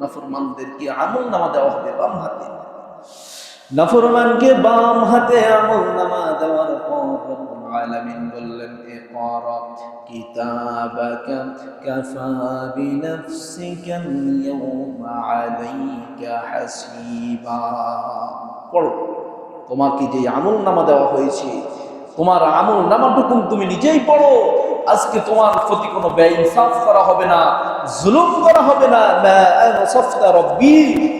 নাফরমানদেরকে আমল নামা দেওয়া হবে বাম হাতে। নাফরমানকে বাম হাতে আমল নামা দেওয়ার পর আলামিন বললেন, ইকরা কিতাবাকা কাফা বিনাফসিকা আল-ইয়াওমা আলাইকা হাসিবা। পড়ো, তোমাকে যে আমল নামা দেওয়া হয়েছে, তোমার আমল নামাটুকু তুমি নিজেই পড়ো। আজকে তোমার প্রতি কোনো ব্যয় ইনসাফ করা হবে না, জুলুম করা হবে না।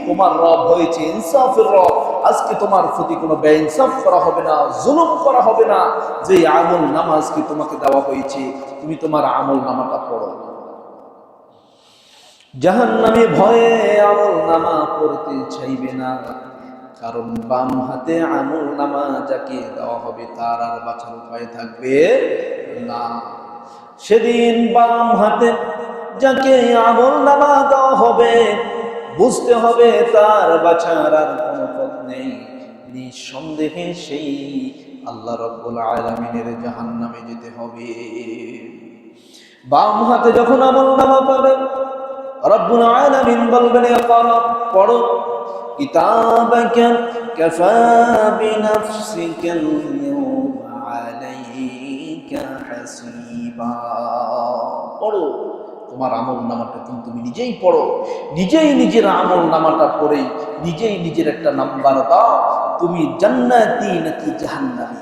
তোমার রব হয়েছে ইনসাফের রব। আজকে তোমার প্রতি কোনো ব্যয় ইনসাফ করা হবে না, জুলুম করা হবে না। যে আমল নামা আজকে তোমাকে দেওয়া হয়েছে, তুমি তোমার আমল নামাটা পড়ো। জাহান নামে ভয়ে আমল নামা পড়তে চাইবে না, কারণ বাম হাতে আমল নামা যাকে দেওয়া হবে তার আর বাঁচার উপায় থাকবে না। সেদিন বাম হাতে যাকে আমল নামা দেওয়া হবে, বুঝতে হবে তার বাঁচার আর কোনো পথ নেই। নিঃসন্দেহে সেই আল্লাহ রব্বুল আলমিনের জাহান নামে যেতে হবে। বাম হাতে যখন আমল নামা পাবে, রব্বুল আলামিন বলবেন পড়ো কিতাবাকা কাফা বিনাফসিকা পড়ো। তোমার আমল নামাটা কিন্তু তুমি নিজেই পড়ো। নিজেই নিজের আমল নামাটা পড়ে, নিজেই নিজের একটা নাম্বার দাও। তুমি জান্নাতি নাকি জাহান্নামী?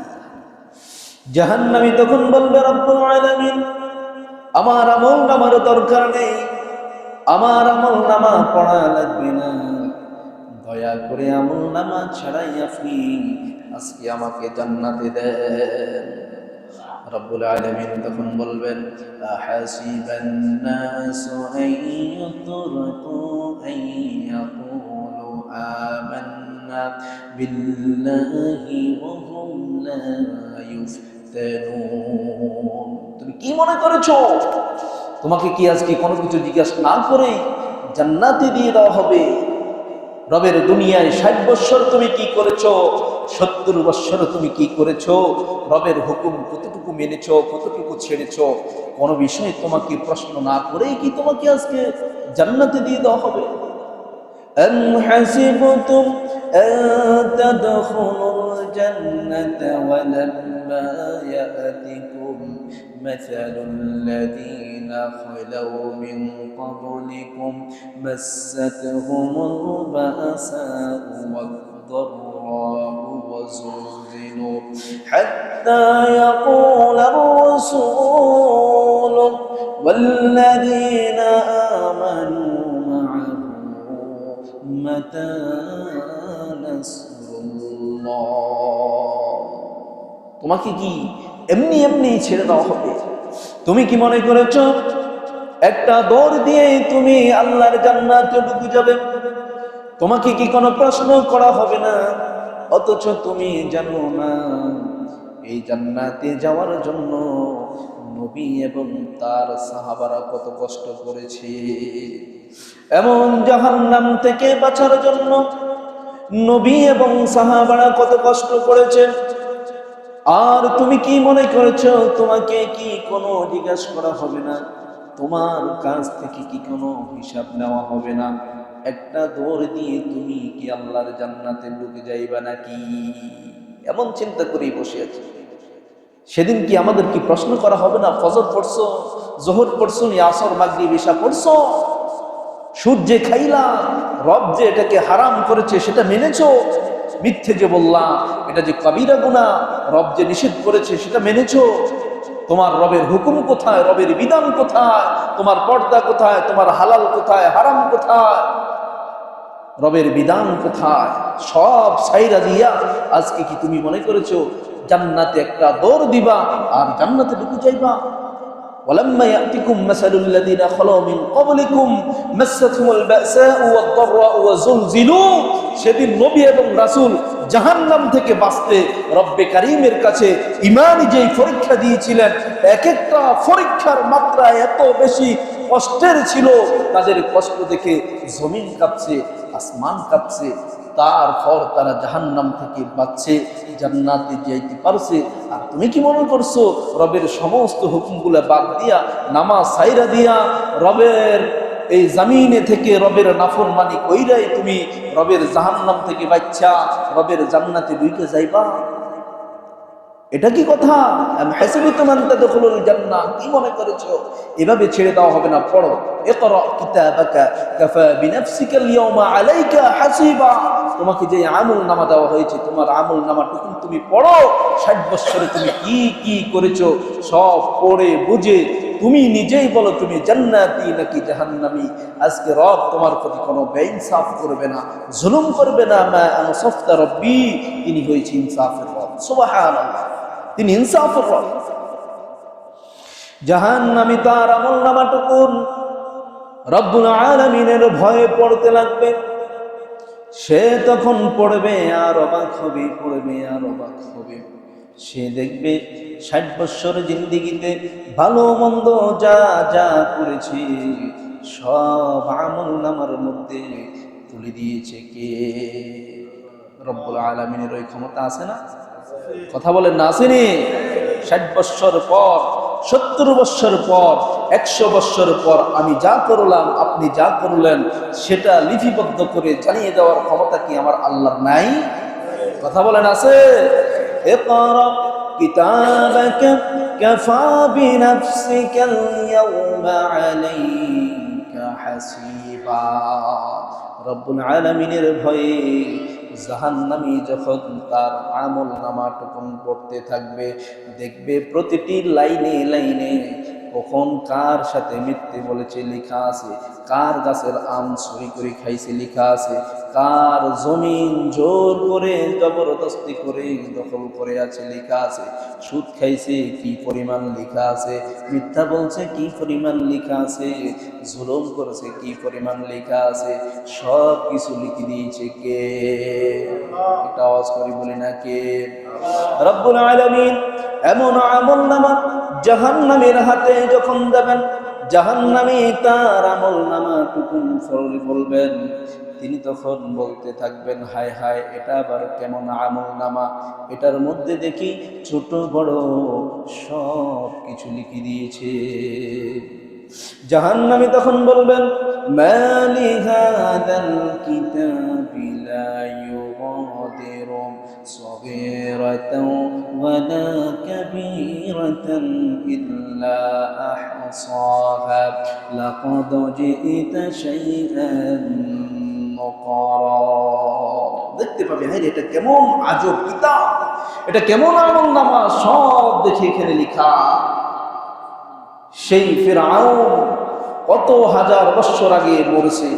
জাহান্নামী তখন বলবে রব্বুল আলামিন, আমার আমল নামার দরকার নেই। আমার আমল নামা পড়া লাগবে না। দয়া করে আমল নামা ছাড়াই আপনি আজকে আমাকে জান্নাতে দেন। রব্বুল আলামিন তখন বলবেন নাসু আন ইউতরাকু আন ইয়াকুলু আমান্না বিল্লাহি ওয়া হুম লা ইফতানুন তুমি কি মনে করেছ? তোমাকে কি আজকে কোনো কিছু জিজ্ঞাসা না করে জান্নাতে দিয়ে দেওয়া হবে? রবের দুনিয়ায় ষাট বৎসর তুমি কি করেছ? সত্তর বৎসর তুমি কি করেছ? রবের হুকুম কতটুকু মেনেছো কতটুকু ছেড়েছো কোনো বিষয়ে তোমাকে প্রশ্ন না করেই কি তোমাকে আজকে জান্নাতে দিয়ে দেওয়া হবে أم حسبتم أن تدخلوا الجنة ولما يأتكم مثل الذين خلوا من قبلكم مستهم البأساء والضراء وزلزلوا حتى يقول الرسول والذين آمنوا معه متى نصر الله তোমাকে কি এমনি এমনি ছেড়ে দেওয়া হবে তুমি কি মনে করেছ একটা দৌড় দিয়ে তুমি আল্লাহর জান্নাতে ঢুকে যাবে তোমাকে কি কোনো প্রশ্ন করা হবে না অথচ তুমি জানো না, এই জান্নাতে যাওয়ার জন্য নবী এবং তার সাহাবারা কত কষ্ট করেছে। এমন জাহান্নাম থেকে বাঁচার জন্য নবী এবং সাহাবারা কত কষ্ট করেছে। আর তুমি কি মনে করেছ, তোমাকে কি কোনো জিজ্ঞাসা করা হবে না? তোমার কাছ থেকে কি কোনো হিসাব নেওয়া হবে না? একটা দৌড় দিয়ে তুমি কি আল্লাহর জান্নাতে ঢুকে যাইবা নাকি? এমন চিন্তা করেই বসে আছি। সেদিন কি আমাদের কি প্রশ্ন করা হবে না? ফজর পড়ছো, জোহর পড়ছো, নি আসর মাগরি বিশা পড়ছো? সুদ যে খাইলা, রব যে এটাকে হারাম করেছে, সেটা মেনেছো? মিথ্যে যে বললাম, এটা যে কবিরা গুণা রব যে নিষেধ করেছে, সেটা মেনেছো? তোমার রবের হুকুম কোথায়? রবের বিধান কোথায়? তোমার পর্দা কোথায়? তোমার হালাল কোথায়? হারাম কোথায়? রবের বিধান কোথায়? সব সাইরা দিয়া আজকে কি তুমি মনে করেছ, জান্নাতে একটা দৌড় দিবা আর জান্নাতে ঢুকে যাইবা? ولما يأتكم مثل الذين خلوا من قبلكم مستهم البأساء والضراء وزلزلوا সেদিন নবী এবং রাসূল জাহান্নাম থেকে বাঁচতে রব্বে কারিমের কাছে ইমানি যেই পরীক্ষা দিয়েছিলেন এক একটা পরীক্ষার মাত্রা এত বেশি কষ্টের ছিল তাদের কষ্ট দেখে জমিন কাঁপছে আসমান কাঁপছে তারপর তারা জাহান্নাম থেকে বাঁচছে, জান্নাতে যাইতে পারছে। আর তুমি কি মনে করছ, রবের সমস্ত হুকুমগুলো বাদ দিয়া, নামাজ সাইরা দিয়া, রবের এই জামিনে থেকে রবের নাফর মানি কইরাই তুমি রবের জাহান্নাম থেকে বাচ্চা রবের জান্নাতে ঢুকে যাইবা? এটা কি কথা? জান্নাহ, কি মনে করেছ? এভাবে ছেড়ে দেওয়া হবে না, পড়ো। ইকরা কিতাবাকা, কাফা বিনাফসিকা আল-ইয়াওমা আলাইকা হাসিবা। তোমাকে যে আমল নামা দেওয়া হয়েছে, তোমার আমল নামাটুকু তুমি পড়ো, ষাট বছরে তুমি কি কি করেছ, সব পড়ে বুঝে তুমি নিজেই বলো, তুমি জান্নাতি নাকি জাহান্নামি? আজকে রব তোমার প্রতি কোনো বেইনসাফ করবে না, জুলুম করবে না, মা আনসাফতা রব্বি। তিনি হয়েছে ইনসাফের রব, সুবহানাল্লাহ। তিনি ইনসাফের রব। জাহান্নামি তার আমল নামাটুকুন রব্বুল আলামিনের ভয়ে পড়তে লাগবে। সে তখন পড়বে আর অবাক হবে, পড়বে আর অবাক হবে। সে দেখবে ষাট বৎসর জিন্দিগিতে ভালো মন্দ যা যা করেছে, সব আমল নামার মধ্যে তুলে দিয়েছে কে? রব্বুল আলমিনের ওই ক্ষমতা আছে না? কথা বলেন না আসেনি ষাট বৎসর পর সত্তর বৎসর পর একশো বৎসর পর আমি যা করলাম আপনি যা করলেন সেটা লিপিবদ্ধ করে জানিয়ে দেওয়ার ক্ষমতা কি আমার আল্লাহর নাই কথা বলেন আছে اقرأ كتابك كفى بنفسك اليوم عليك حسيبا রব্বুল আলমিনের ভয়ে জাহান্নামি যখন তার আমল নামা টুকুন পড়তে থাকবে দেখবে প্রতিটি লাইনে লাইনে কখন কার সাথে মিথ্যে বলেছে লেখা আছে? কার গাছের আম চুরি করে খাইছে লেখা আছে? কার জমিন জোর করে জবরদস্তি করে দখল করে আছে লেখা আছে? সুদ খাইছে কি পরিমাণ লেখা আছে? মিথ্যা বলছে কি পরিমাণ লেখা আছে? জুলুম করেছে কি পরিমাণ লেখা আছে? সব কিছু লিখে দিয়েছে কে? এটা আওয়াজ করি বলি না কে? রব্বুল আলামিন এমন আমল নামা জাহান্নামের হাতে যখন দেবেন, জাহান্নামী তার আমল নামা টুকুন বলবেন। তিনি তখন বলতে থাকবেন, হায় হায়, এটা আবার কেমন আমল নামা? এটার মধ্যে দেখি ছোট বড় সব কিছু লিখে দিয়েছে। জাহান্নামী তখন বলবেন, মালি হাদাল কিতাবি লা ইউগাদিরু ওয়ালা কাবীরাতান ইল্লা আহসাহা লাকাদ জিইতা শাইআন নকরা দেখতে পাবে হ্যাঁ এটা কেমন আজব কিতাব। এটা কেমন আমল নামা সব দেখে এখানে লেখা। সেই ফেরাউন কত হাজার বৎসর আগে মরেছে।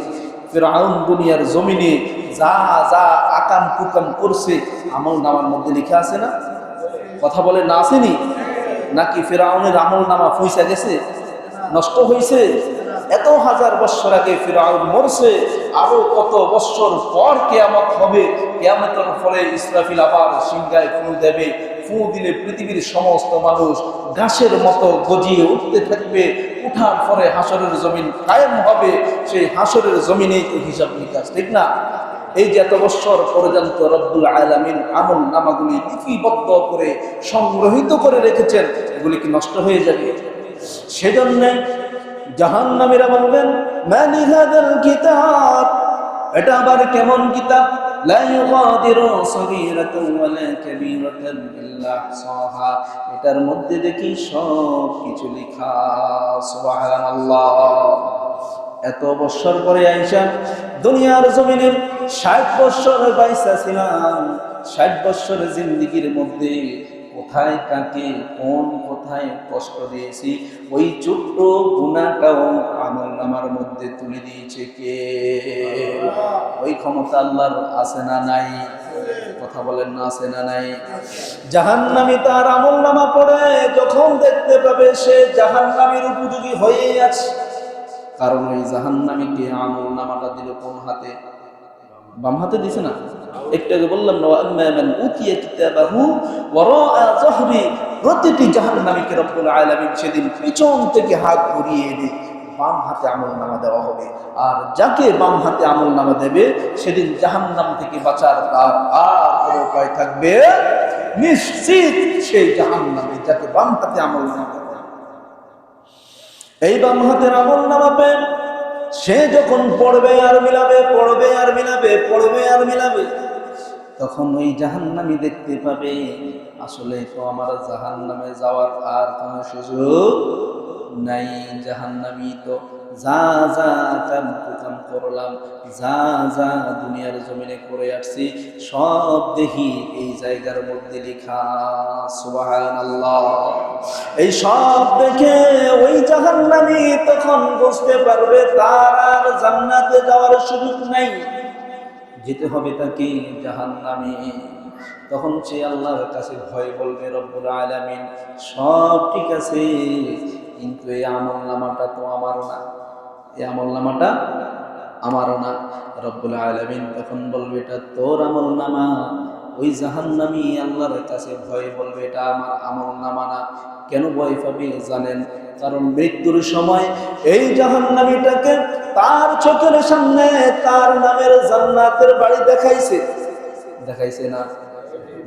ফেরাউন দুনিয়ার জমিনে যা যা আকাম কুকাম করছে আমল নামার মধ্যে লিখে আছে না? কথা বলে না আসেনি? নাকি ফেরাউনের আমল নামা ফুইসা গেছে? নষ্ট হয়েছে এত হাজার বৎসর আগে ফেরাউন মরছে, আরও কত বৎসর পর কেয়ামত হবে? কেয়ামতের ফলে ইসরাফিল আবার সিংহায় ফু দেবে, ফু দিলে পৃথিবীর সমস্ত মানুষ ঘাসের মতো গজিয়ে উঠতে থাকবে। উঠার পরে হাসরের জমিন কায়েম হবে, সেই হাসরের জমিনেই তো হিসাব নিকাশ, ঠিক না? এই যে এত বৎসর পর্যন্ত রব্দুল আলামিন আমল নামাগুলি লিপিবদ্ধ করে সংগ্রহিত করে রেখেছেন, এগুলি কি নষ্ট হয়ে যাবে? সেজন্য জাহান্নামীরা বলবেন মানি হাদাল কিতাব? এটা আবার কেমন কিতাব? এটার মধ্যে দেখি সব কিছু লেখা, সুবহানাল্লাহ। এত বছর পরে আইসা দুনিয়ার জমিনে ষাট বছর বাইসা ছিলাম ষাট বছরের জিন্দিগির মধ্যে কোথায় কাকে, কোন কোথায় কষ্ট দিয়েছি, ওই ছোট্ট গুণাটাও আমল নামার মধ্যে তুলে দিয়েছে কে? ওই ক্ষমতা আল্লাহর আছে না নাই? কথা বলেন না, আছে না নাই? জাহান্নামি তার আমল নামা পড়ে, যখন দেখতে পাবে সে জাহান্নামের উপযোগী হয়ে আছে। কারণ ওই জাহান্নামীকে আমল নামাটা দিল কোন হাতে? বাম হাতে দিছে না? একটু আগে বললাম না আম্মা মান উতিয়া কিতাবাহু ওয়ারাআ যাহরি, প্রতিটি জাহান্নামীকে রব্বুল সেদিন পিছন থেকে হাত ঘুরিয়ে এনে বাম হাতে আমল নামা দেওয়া হবে। আর যাকে বাম হাতে আমল নামা দেবে, সেদিন জাহান্নাম থেকে বাঁচার তার আর কোনো উপায় থাকবে? নিশ্চিত সেই জাহান্নামে যাকে বাম হাতে আমল নামা দেবে এই বাম হাতের আমল নামা সে যখন পড়বে আর মিলাবে, পড়বে আর মিলাবে, পড়বে আর মিলাবে, তখন ওই জাহান্নামি দেখতে পাবে, আসলে তো আমার জাহান্নামে যাওয়ার আর কোনো সুযোগ নাই। জাহান্নামি তো যা যা কাম করলাম, যা যা দুনিয়ার জমিনে করে আসছি, সব দেখি এই জায়গার মধ্যে লেখা সুবাহান এই সব দেখে ওই তখন বুঝতে পারবে তার আর জান্নাতে যাওয়ার সুযোগ নাই। যেতে হবে তাকে জাহান নামে তখন সে আল্লাহর কাছে ভয় বলবে, রব্বুল আলামিন, সব ঠিক আছে, কিন্তু এই আমল নামাটা তো আমারও না। এই আমল নামাটা আমারও না। রব্বুল আলামিন তখন বলবে, এটা তোর আমল নামা। ওই জাহান্নামি আল্লাহর কাছে ভয় বলবে, এটা আমার আমল নামা না। কেন ভয় পাবে জানেন? কারণ মৃত্যুর সময় এই জাহান্নামীটাকে তার চোখের সামনে তার নামের জান্নাতের বাড়ি দেখাইছে। দেখাইছে না।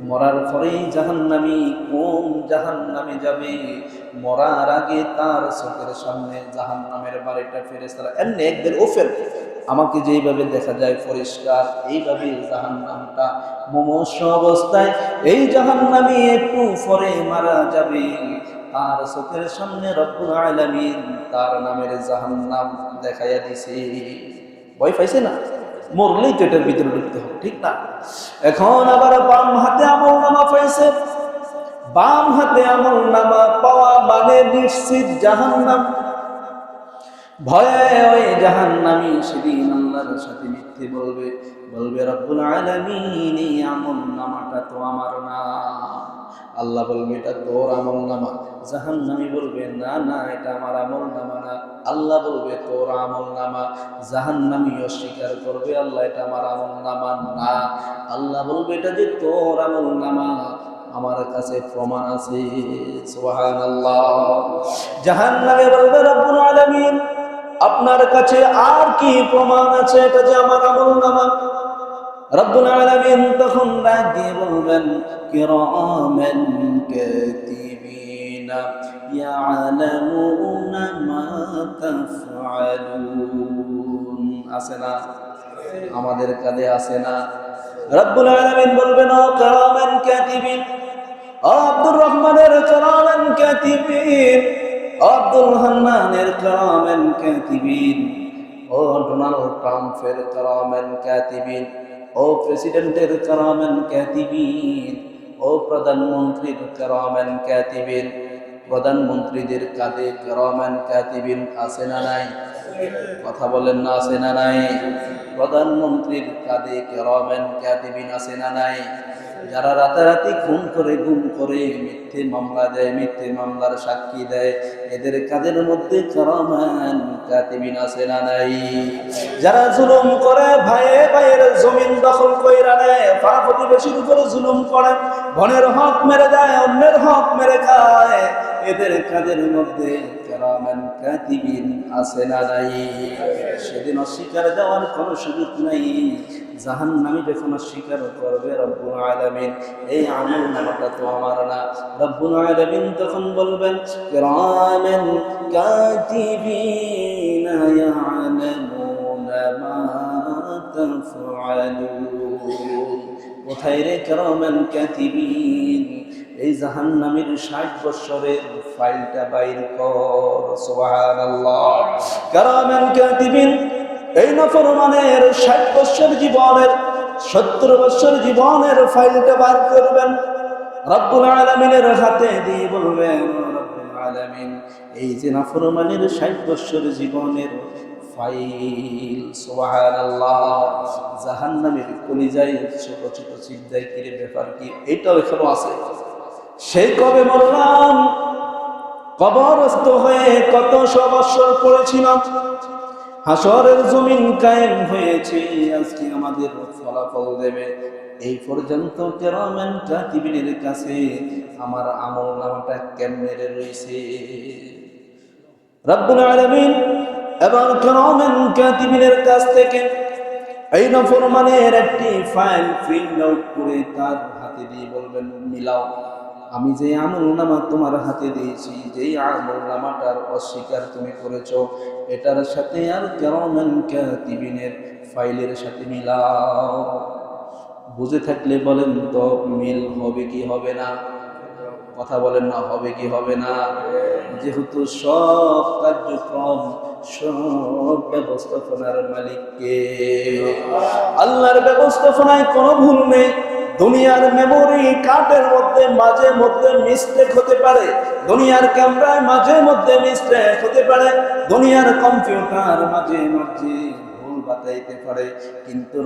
মরার পরেই জাহান্নামী কোন জাহান্নামে যাবে? মরার আগে তার চোখের সামনে জাহান্নামের বাড়িটা ফেরে তারা এমনি একদের ওফের। আমাকে যেইভাবে দেখা যায় পরিষ্কার, এইভাবে জাহান নামটা মমস অবস্থায়, এই জাহান্নামী একটু পরে মারা যাবে। তার চোখের সামনে রব্বুল আলামিন তার নামের জাহান নাম দেখাইয়া দিছে। ভয় পাইছে না? মরলেই তো এটার ভিতরে ঢুকতে হবে, ঠিক না? এখন আবার বাম হাতে আমল নামা পাইছে। বাম হাতে আমল নামা পাওয়া মানে নিশ্চিত জাহান্নাম ভয়ে ওই জাহান্নামি সেদিন আল্লাহর সাথে মিথ্যে বলবে বলবে, রব্বুল আলামিন, এই আমল নামাটা তো আমার না। আল্লাহ বলবে, এটা তোর আমল নামা। জাহান্নামি বলবে, না না, এটা আমার আমল নামা না। আল্লাহ বলবে, তোর আমল নামা। জাহান্নামি অস্বীকার করবে, আল্লাহ, এটা আমার আমল নামা না। আল্লাহ বলবে, এটা যে তোর আমল নামা, আমার কাছে প্রমাণ আছে। সুবহানাল্লাহ। জাহান্নামে বলবে, রব্বুল আলামিন আপনার কাছে আর কি প্রমাণ আছে? এটা যে আমার আমল নামা। রব্বুল আলামিন তখন ডাক দিয়ে বলবেন, কিরামান কাতিবিনা ইয়ালামুনা মা তাফআলুন। আছে না? আমাদের কাঁধে আছে না? রব্বুল আলামিন বলবেন, ও কিরামান কাতিবিন আব্দুর রহমানের কিরামান কাতিবিন আব্দুল হান্নানের কিরামান কাতিবিন। ও ডোনাল্ড ট্রাম্পের কিরামান কাতিবিন। ও প্রেসিডেন্টের কারামেন ক্যাতিবিন ও প্রধানমন্ত্রীর কারামেন ক্যাতিবিন প্রধানমন্ত্রীদের কাঁধে কারামেন ক্যাতিবিন আছে না নাই? কথা বলেন না, আছে না নাই? প্রধানমন্ত্রীর কাঁধে কারামেন ক্যাতিবিন আছে না নাই? যারা রাতারাতি খুন করে, গুম করে, মিথ্যে মামলা দেয়, মিথ্যে মামলার সাক্ষী দেয়, এদের কাদের মধ্যে কারামান কাতিবিন আছে না নাই? যারা জুলুম করে, ভাইয়ে ভাইয়ের জমিন দখল কইরা নেয়, পাড়া প্রতিবেশীর উপরে জুলুম করে বনের হক মেরে দেয়, অন্যের হক মেরে খায়, এদের কাদের মধ্যে কারামান কাতিবিন আছে না নাই সেদিন অস্বীকার দেওয়ার কোনো সুযোগ নাই। জাহান নামি যখন অস্বীকার করবে রব্বুল আলামিন, এই আমল নামাটা তো আমার না। রব্বুল আলামিন তখন বলবেন কিরামান কাতিবিন ইয়ালামুনা মা তাফআলুন। কোথায় রে কিরামান কাতিবিন? এই জাহান্নামের ষাট বৎসরের ফাইলটা বাইর কর, সুবহানাল্লাহ। কিরামান কাতিবিন এই নফরমানের ষাট বৎসর জীবনের, সত্তর বৎসর জীবনের ফাইলটা বার করবেন। রব্বুল আলমিনের হাতে দিয়ে বলবেন এই যে নাফরমানের ষাট বৎসর জীবনের ফাইল সোহান আল্লাহ জাহান্নামের কলিজায় ছোট ছোট চিন্তায় কিরে ব্যাপার কি এইটাও এখনও আছে? সেই কবে মরলাম? কবরস্থ হয়ে কত সবৎসর পড়েছিলাম? হাসরের জমিন কায়েম হয়েছে, আজকে আমাদের ফলাফল দেবে। এই পর্যন্ত কেরামেন কাতিবিনের কাছে, আমার আমল নামাটা কেমনে রয়েছে? রব্বুল আলামিন এবং কেরামেন কাতিবিনের কাছ থেকে এই নফরমানের একটি ফাইল প্রিন্ট আউট করে তার হাতে দিয়ে বলবেন, মিলাও। আমি যে আমল নামা তোমার হাতে দিয়েছি, যেই আমল নামাটার অস্বীকার তুমি করেছ, এটার সাথে আর কেমন কাতিবিনের ফাইলের সাথে মিলাও। বুঝে থাকলে বলেন তো, মিল হবে কি হবে না? কথা বলেন না, হবে কি হবে না? যেহেতু সব কার্যক্রম, সব ব্যবস্থাপনার মালিককে, আল্লাহর ব্যবস্থাপনায় কোনো ভুল নেই। দুনিয়ার মেমোরি কার্ডের মধ্যে, মাঝে মধ্যে মিস্টেক হতে পারে। দুনিয়ার ক্যামেরায় মাঝে মধ্যে মিস্টেক হতে পারে। দুনিয়ার কম্পিউটার মাঝে মাঝে ভুল পারে। কিন্তু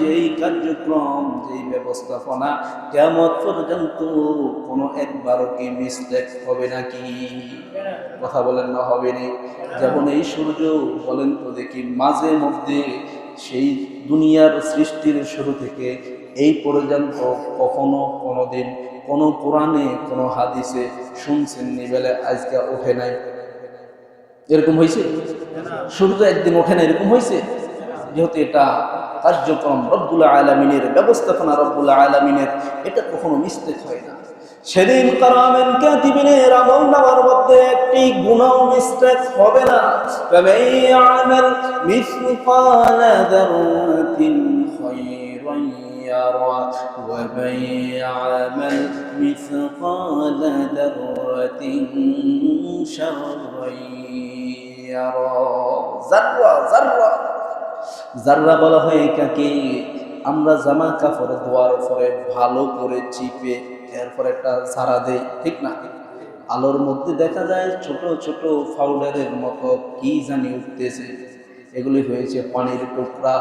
যেই কার্যক্রম, যেই ব্যবস্থাপনা পর্যন্ত কোনো একবারও কি হবে কথা বলেন না, হবে নি। যেমন এই সূর্য, বলেন তো দেখি, মাঝে মধ্যে সেই দুনিয়ার সৃষ্টির শুরু থেকে এই পর্যন্ত কখনো কোনো দিন কোনো কোরআনে, কোনো হাদিসে শুনছেন নিবেলে আজকে ওঠে নাই। এরকম হয়েছে? শুরু তো একদিন ওঠে না, এরকম হয়েছে? যেহেতু এটা কার্যক্রম রব্বুল আলমিনের, ব্যবস্থাপনা রব্বুল আলমিনের, এটা কখনো মিস্টেক হয় না। সেদিন কারামেন আমল একটি গুণাও মিস্টেক হবে না। তবে আমল যাররাতিন খায়রান يرى ومن يعمل مثقال ذرة شرا يرى ذرة ذرة জাররা বলা হয় কাকে আমরা জামা কাপড় ধোয়ার পরে ভালো করে চিপে এরপর একটা সারা দেই ঠিক না আলোর মধ্যে দেখা যায় ছোট ছোট পাউডারের মতো কি জানি উঠতেছে এগুলি হয়েছে পানির টুকরা।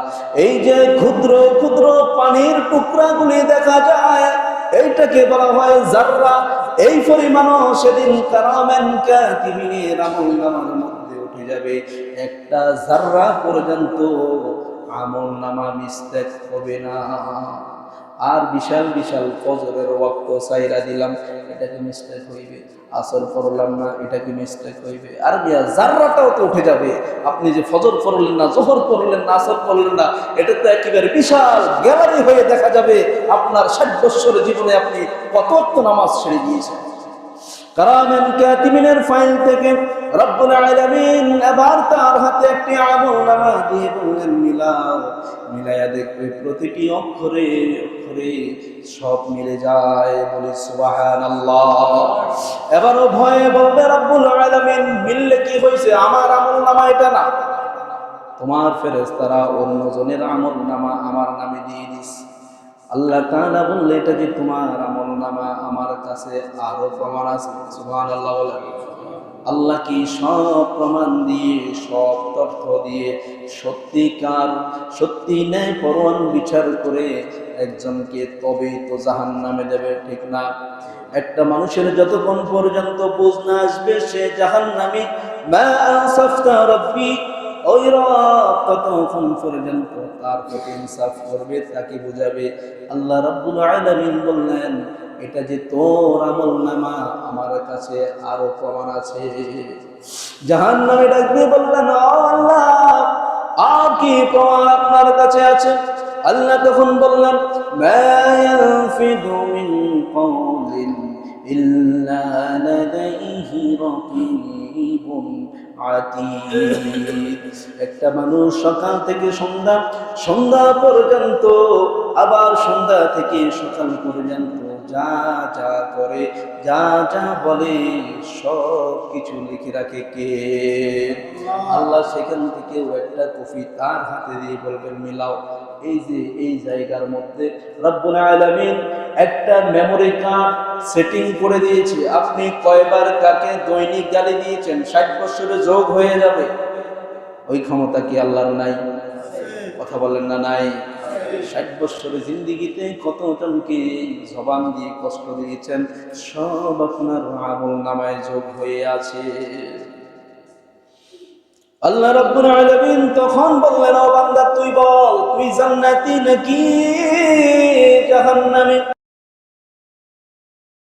এই যে ক্ষুদ্র ক্ষুদ্র পানির টুকরাগুলি দেখা যায়, এইটাকে বলা হয় জাররা। এই পরিমাণও সেদিন কারামেন আমল নামার মধ্যে উঠে যাবে। একটা জাররা পর্যন্ত আমল নামা মিস্তেক হবে না। আর বিশাল বিশাল ফজরের ওয়াক্ত সাইরা দিলাম। এটাকে মিস্টেক হইবে। আসর পড়লাম না, এটাকে মিস্টেক হইবে। আর বিয়া জাররাটাও তো উঠে যাবে। আপনি যে ফজর পড়লেন না, জোহর পড়লেন না, আসর পড়লেন না, এটা তো একেবারে বিশাল গ্যালারি হয়ে দেখা যাবে আপনার ষাট বৎসরের জীবনে আপনি কত নামাজ ছেড়ে দিয়েছেন। কারামেন কাতিমিনের ফাইল থেকে রব্বুল আলামিন এবার তার হাতে একটি আমল নামা দিয়ে বললেন, মিলাও, মিলাইয়া দেখবে প্রতিটি অক্ষরে অক্ষরে সব মিলে যায় বলি সুবহানাল্লাহ। এবারও ভয়ে বলবে, রব্বুল আলামিন, মিললে কি হয়েছে আমার আমল নামা এটা না। তোমার ফেরেশতারা অন্যজনের আমল নামা আমার নামে দিয়ে দিস। আল্লাহ তাআলা বললে, এটা যে তোমার আমল নামা আমার কাছে আরও প্রমাণ আছে। সুবহানাল্লাহ বলেন। আল্লাহ কি সব প্রমাণ দিয়ে, সব তথ্য দিয়ে সত্যিকার, সত্যি ন্যায় পরোয়ান বিচার করে একজনকে তবেই তো জাহান নামে দেবে, ঠিক না? একটা মানুষের যতক্ষণ পর্যন্ত বুঝ না আসবে, সে জাহান নামে তাকে বুঝাবে। আল্লাহ বললেন, এটা যে তোর নামা, আমার কাছে আরও প্রমাণ আছে। জাহান নামে ডাক দিয়ে বললেন আল্লাহ, আর কি প্রমাণ আপনার কাছে আছে? আল্লাহ তখন বললেন, মা ইয়ালফিদু মিন একটা মানুষ সকাল থেকে সন্ধ্যা সন্ধ্যা পর্যন্ত আবার সন্ধ্যা থেকে সকাল পর্যন্ত যা যা করে যা যা বলে সব কিছু লিখে রাখে কে? আল্লাহ সেখান থেকেও একটা কফি তার হাতে দিয়ে বলবেন মিলাও। এই যে এই জায়গার মধ্যে রব্বুল আলামিন একটা মেমোরি কার্ড সেটিং করে দিয়েছে। আপনি কয়বার কাকে দৈনিক গালি দিয়েছেন ষাট বছরে যোগ হয়ে যাবে। ওই ক্ষমতা কি আল্লাহর নাই? কথা বলেন না নাই। ষাট বছরের জিন্দিগিতে কত জনকে জবান দিয়ে কষ্ট দিয়েছেন, সব আপনার আমল নামায় যোগ হয়ে আছে। আল্লাহ রব্বুল আলামিন তখন বললেন, ও বান্দা, তুই বল, তুই জান্নাতি নাকি জাহান্নামী?